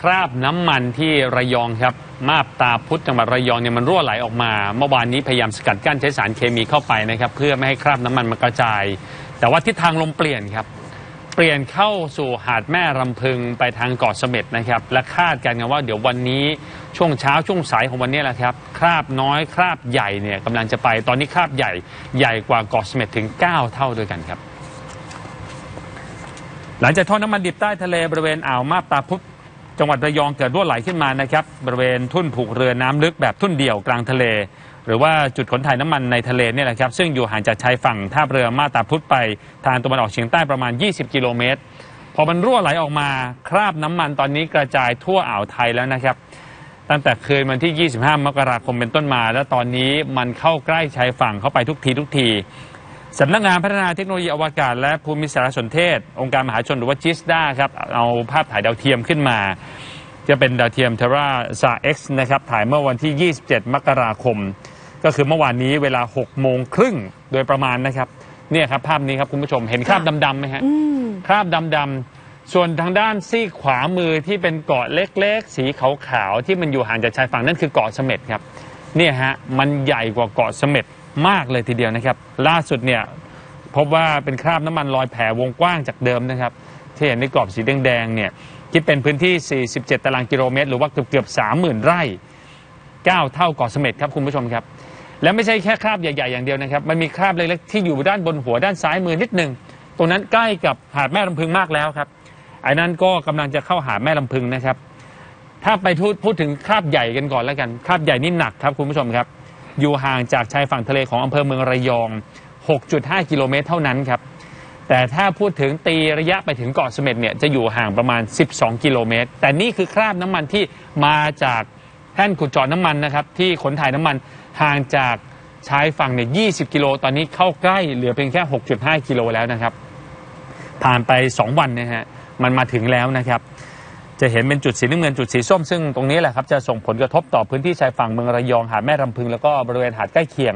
คราบน้ำมันที่ระยองครับ มาบตาพุทธจังหวัดระยองเนี่ยมันรั่วไหลออกมา เมื่อวานนี้พยายามสกัดกั้นใช้สารเคมีเข้าไปนะครับ เพื่อไม่ให้คราบน้ำมันมันกระจาย แต่ว่าทิศทางลมเปลี่ยนครับ เปลี่ยนเข้าสู่หาดแม่รำพึงไปทางเกาะเสม็ดนะครับ และคาดกันกันว่าเดี๋ยววันนี้ช่วงเช้าช่วงสายของวันนี้แหละครับ คราบน้อยคราบใหญ่เนี่ยกำลังจะไปตอนนี้คราบใหญ่ใหญ่กว่าเกาะเสม็ดถึง 9 เท่าด้วยกันครับ หลังจากท่อน้ำมันดิบใต้ทะเลบริเวณอ่าวมาบตาพุธ จังหวัดระยองเกิดรั่วไหลขึ้นมานะครับบริเวณทุ่นผูกเรือน้ำลึกแบบทุ่นเดี่ยวกลางทะเล หรือว่าจุดขนถ่ายน้ำมันในทะเลเนี่ยแหละครับซึ่งอยู่ห่างจากชายฝั่งท่าเรือมาตาพุธไปทางตะวันออกเฉียงใต้ประมาณ 20 กิโลเมตรพอมันรั่วไหลออกมาคราบน้ำมันตอนนี้กระจายทั่วอ่าวไทยแล้วนะครับ ตั้งแต่คืนวันที่ 25 มกราคมเป็นต้นมา แล้วตอนนี้มันเข้าใกล้ชายฝั่งเข้าไปทุกทีทุกที สำนักงานพัฒนาเทคโนโลยีอวกาศ และภูมิสารสนเทศ องค์การมหาชนหรือว่าจิสดาครับเอาภาพถ่ายดาวเทียมขึ้นมา จะเป็นดาวเทียมเทราซาเอ็กซ์นะครับถ่ายเมื่อวันที่ 27 มกราคม ก็คือเมื่อวานนี้เวลา 6 โมงครึ่งโดยประมาณนะครับเนี่ยครับภาพนี้ครับคุณผู้ชมเห็นคราบดำๆไหมฮะอืมคราบดำๆส่วนทางด้านซีกขวามือที่เป็นเกาะเล็ก ๆ สีขาวๆที่มันอยู่ห่างจากชายฝั่งนั่นคือเกาะเสม็ดครับเนี่ยฮะมันใหญ่กว่าเกาะเสม็ดมากเลยทีเดียวนะครับ ล่าสุดเนี่ยพบว่าเป็นคราบน้ำมันลอยแผ่วงกว้างจากเดิมนะครับ ที่เห็นในกรอบสีแดงๆเนี่ยคิดเป็นพื้นที่ 47 ตารางกิโลเมตร หรือว่าเกือบๆ30,000 ไร่ 9 เท่าเกาะเสม็ดครับคุณผู้ชมครับ และไม่ใช่แค่คราบใหญ่ ๆ อย่างเดียวนะครับ มันมีคราบเล็กๆที่อยู่ด้านบนหัวด้านซ้ายมือนิดหนึ่งตรงนั้นใกล้กับหาดแม่ลำพึงมากแล้วครับไอ้นั้นก็กำลังจะเข้าหาดแม่ลำพึงนะครับ ถ้าไปพูดพูดถึงคราบใหญ่กันก่อนแล้วกัน คราบใหญ่นี่หนักครับคุณผู้ชมครับ อยู่ห่างจากชายฝั่งทะเลของอำเภอเมืองระยอง 6.5 กิโลเมตรเท่านั้นครับ แต่ถ้าพูดถึงตีระยะไปถึงเกาะเสม็ดเนี่ยจะอยู่ห่างประมาณ 12 กิโลเมตร แต่นี่คือคราบน้ำมันที่มาจากแท่นขุดเจาะน้ำมันนะครับที่ขนถ่ายน้ำมันห่างจากชายฝั่งเนี่ย 20 กิโล ตอนนี้เข้าใกล้เหลือเพียงแค่ 6.5 กิโลแล้วนะครับ ผ่านไป 2 วันนะฮะ มันมาถึงแล้วนะครับ จะเห็นเป็นจุดสีน้ำเงินจุดสีส้มซึ่งตรงนี้แหละครับจะส่งผลกระทบต่อพื้นที่ชายฝั่งเมืองระยองหาดแม่รำพึงแล้วก็บริเวณหาดใกล้เคียง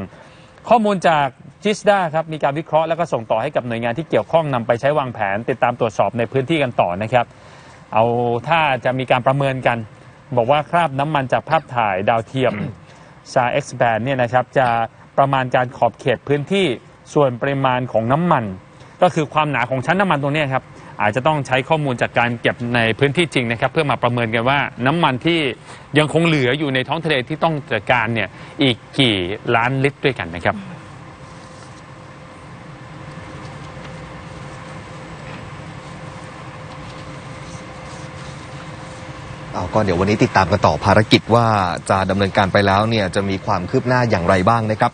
ข้อมูลจากจิสดาครับมีการวิเคราะห์แล้วก็ส่งต่อให้กับหน่วยงานที่เกี่ยวข้องนำไปใช้วางแผน ติดตามตรวจสอบในพื้นที่กันต่อนะครับ เอาถ้าจะมีการประเมินกัน บอกว่าคราบน้ำมันจากภาพถ่ายดาวเทียมซาเอ็กซ์แบนเนี่ยนะครับจะประมาณการขอบเขตพื้นที่ส่วนปริมาณของน้ำมัน ก็คือความหนาของชั้นน้ำมันตรงนี้ครับ อาจจะต้องใช้ข้อมูลจากการเก็บในพื้นที่จริงนะครับ เพื่อมาประเมินกันว่าน้ำมันที่ยังคงเหลืออยู่ในท้องทะเลที่ต้องจัดการเนี่ยอีกกี่ล้านลิตรด้วยกันนะครับ เอาก็เดี๋ยววันนี้ติดตามกันต่อภารกิจว่าจะดำเนินการไปแล้วเนี่ยจะมีความคืบหน้าอย่างไรบ้างนะครับ